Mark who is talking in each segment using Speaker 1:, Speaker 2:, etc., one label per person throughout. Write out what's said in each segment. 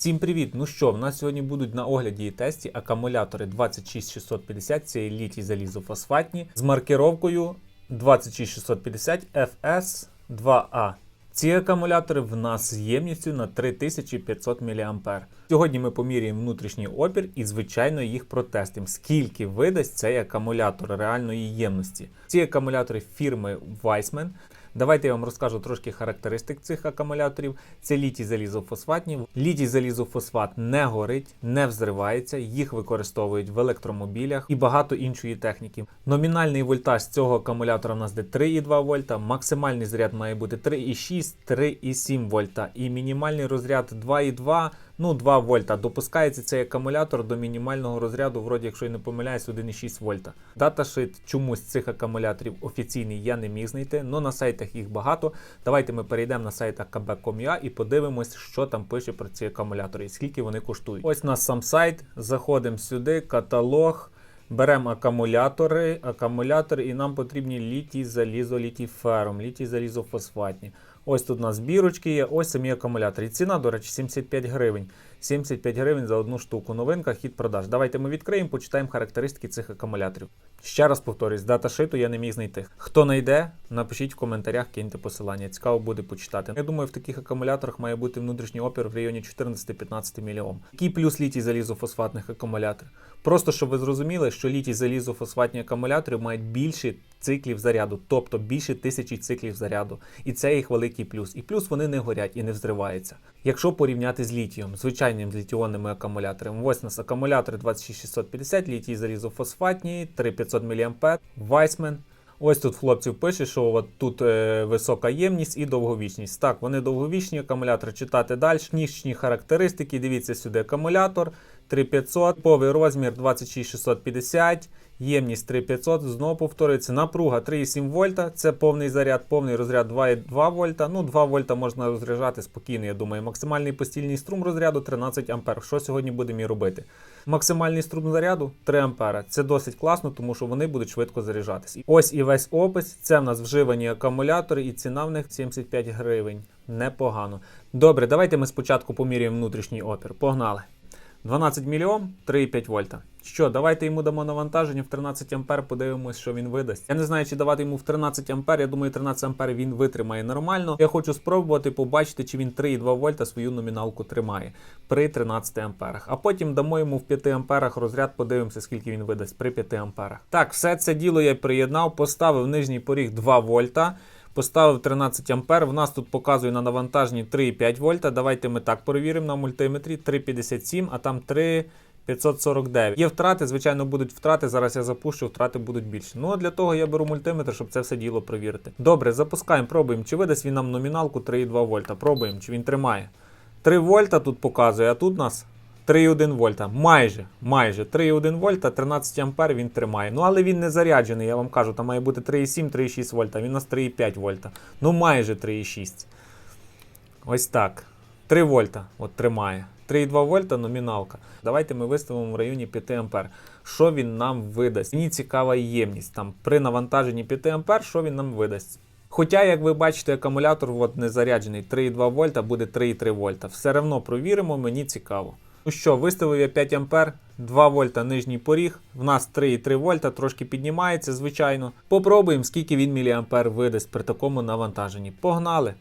Speaker 1: Всім привіт! Ну що, в нас сьогодні будуть на огляді і тесті акумулятори 26650, це літій залізофосфатні з маркировкою 26650 FS2A. Ці акумулятори в нас з ємністю на 3500 мА. Сьогодні ми поміряємо внутрішній опір і, звичайно, їх протестимо. Скільки видасть цей акумулятор реальної ємності. Ці акумулятори фірми Weissman. Давайте я вам розкажу трошки характеристик цих акумуляторів. Це літій залізофосфатні. Літій залізофосфат не горить, не взривається, їх використовують в електромобілях і багато іншої техніки. Номінальний вольтаж цього акумулятора у нас де 3,2 вольта, максимальний заряд має бути 3,6, 3,7 вольта і мінімальний розряд 2,2. Ну, 2 вольта. Допускається цей акумулятор до мінімального розряду, вроді, якщо я не помиляюсь, 1,6 вольта. Даташит чомусь цих акумуляторів офіційний я не міг знайти, але на сайтах їх багато. Давайте ми перейдемо на сайт akb.com.ua і подивимось, що там пише про ці акумулятори і скільки вони коштують. Ось у нас сам сайт. Заходимо сюди, каталог. Беремо акумулятори, акумулятори, і нам потрібні літій, залізо, літій ферум, літій залізофосфатні. Ось тут у нас бірочки є, ось самі акумулятори. Ціна, до речі, 75 гривень. 75 гривень за одну штуку. Новинка, хід продаж. Давайте ми відкриємо, почитаємо характеристики цих акумуляторів. Ще раз повторюсь, дата шиту я не міг знайти. Хто знайде, напишіть в коментарях, киньте посилання. Цікаво буде почитати. Я думаю, в таких акумуляторах має бути внутрішній опір в районі 14-15 мОм. Який плюс літій залізофосфатних акумуляторів? Просто щоб ви зрозуміли, що літій залізофосфатні акумулятори мають більше циклів заряду, тобто більше тисячі циклів заряду. І це їх великий плюс. І плюс вони не горять і не взриваються. Якщо порівняти з літієм, звичайним літіонними акумуляторами, ось у нас акумулятори 26650, літій залізофосфатні, 3500 мА, Weissman. Ось тут хлопців пише, що от тут е, висока ємність і довговічність. Так, вони довговічні акумулятори. Читати далі. Нічні характеристики. Дивіться сюди акумулятор 3500, повий розмір 26650, ємність 3500. Знову повторюється, напруга 3,7 вольта. Це повний заряд, повний розряд 2,2 вольта. Ну, 2 вольта можна розряджати спокійно, я думаю. Максимальний постільний струм розряду 13 ампер. Що сьогодні будемо і робити? Максимальний струм заряду 3 ампера. Це досить класно, тому що вони будуть швидко заряджатись. Ось і весь опис. Це в нас вживані акумулятори, і ціна в них 75 гривень. Непогано. Добре, давайте ми спочатку поміряємо внутрішній опір. Погнали. 12 мільйон 3,5 вольта. Що, давайте йому дамо навантаження в 13 ампер, подивимось, що він видасть. Я не знаю, чи давати йому в 13 ампер. Я думаю, 13 ампер він витримає нормально. Я хочу спробувати побачити, чи він 3,2 вольта свою номіналку тримає при 13 амперах. А потім дамо йому в 5 амперах розряд, подивимося, скільки він видасть при 5 амперах. Так, все це діло я приєднав, поставив нижній поріг 2 вольта. Поставив 13 ампер. В нас тут показує на навантаженні 3,5 вольта. Давайте ми так перевіримо на мультиметрі 3,57, а там 3,549. Є втрати, звичайно, будуть втрати. Зараз я запущу, втрати будуть більше. Ну а для того я беру мультиметр, щоб це все діло перевірити. Добре, запускаємо, пробуємо, чи видасть він нам номіналку 3,2 вольта. Пробуємо, чи він тримає. 3 вольта тут показує, а тут нас 3,1 вольта. Майже, майже 3,1 вольта, 13 ампер він тримає. Ну, але він не заряджений, я вам кажу, там має бути 3,7, 3,6 вольта. Він у нас 3,5 вольта. Ну, майже 3,6. Ось так. 3 вольта от тримає. 3,2 вольта номіналка. Давайте ми виставимо в районі 5 ампер. Що він нам видасть? Мені цікава ємність. Там при навантаженні 5 ампер, що він нам видасть? Хоча, як ви бачите, акумулятор от, не заряджений 3,2 вольта, буде 3,3 вольта. Все одно провіримо, мені цікаво. Ну що, виставив я 5 ампер, 2 вольта нижній поріг. В нас 3,3 вольта, трошки піднімається, звичайно. Попробуємо, скільки він міліампер видасть при такому навантаженні. Погнали!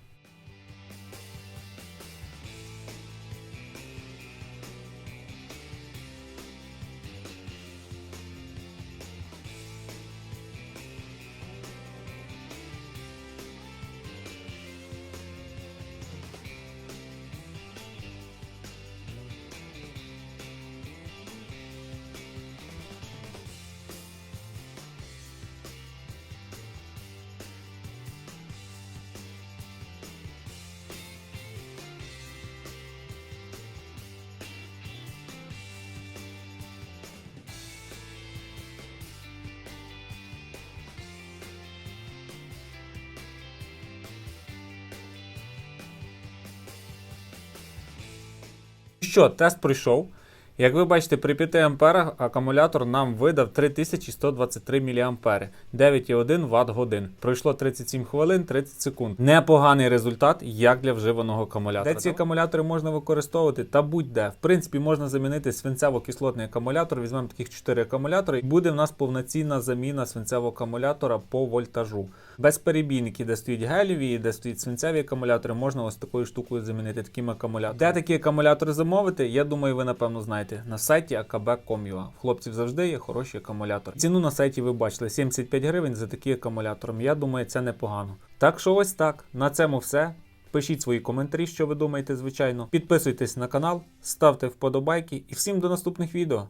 Speaker 1: Що, тест пройшов. Як ви бачите, при 5 амперах акумулятор нам видав 3123 мА, 9,1 Вт годин. Пройшло 37 хвилин 30 секунд. Непоганий результат, як для вживаного акумулятора. Де ці акумулятори можна використовувати та будь-де. В принципі, можна замінити свинцево-кислотний акумулятор. Візьмемо таких 4 акумулятори, і буде в нас повноцінна заміна свинцевого акумулятора по вольтажу. Без перебійників, де стоять геліві, де стоять свинцеві акумулятори, можна ось такою штукою замінити таким акумулятором. Де такі акумулятори замовити? Я думаю, ви напевно знаєте. На сайті akb.com.ua. В хлопців завжди є хороші акумулятори. Ціну на сайті ви бачили 75 гривень за такий акумулятор. Я думаю, це непогано. Так що ось так. На цьому все. Пишіть свої коментарі, що ви думаєте, звичайно. Підписуйтесь на канал, ставте вподобайки і всім до наступних відео.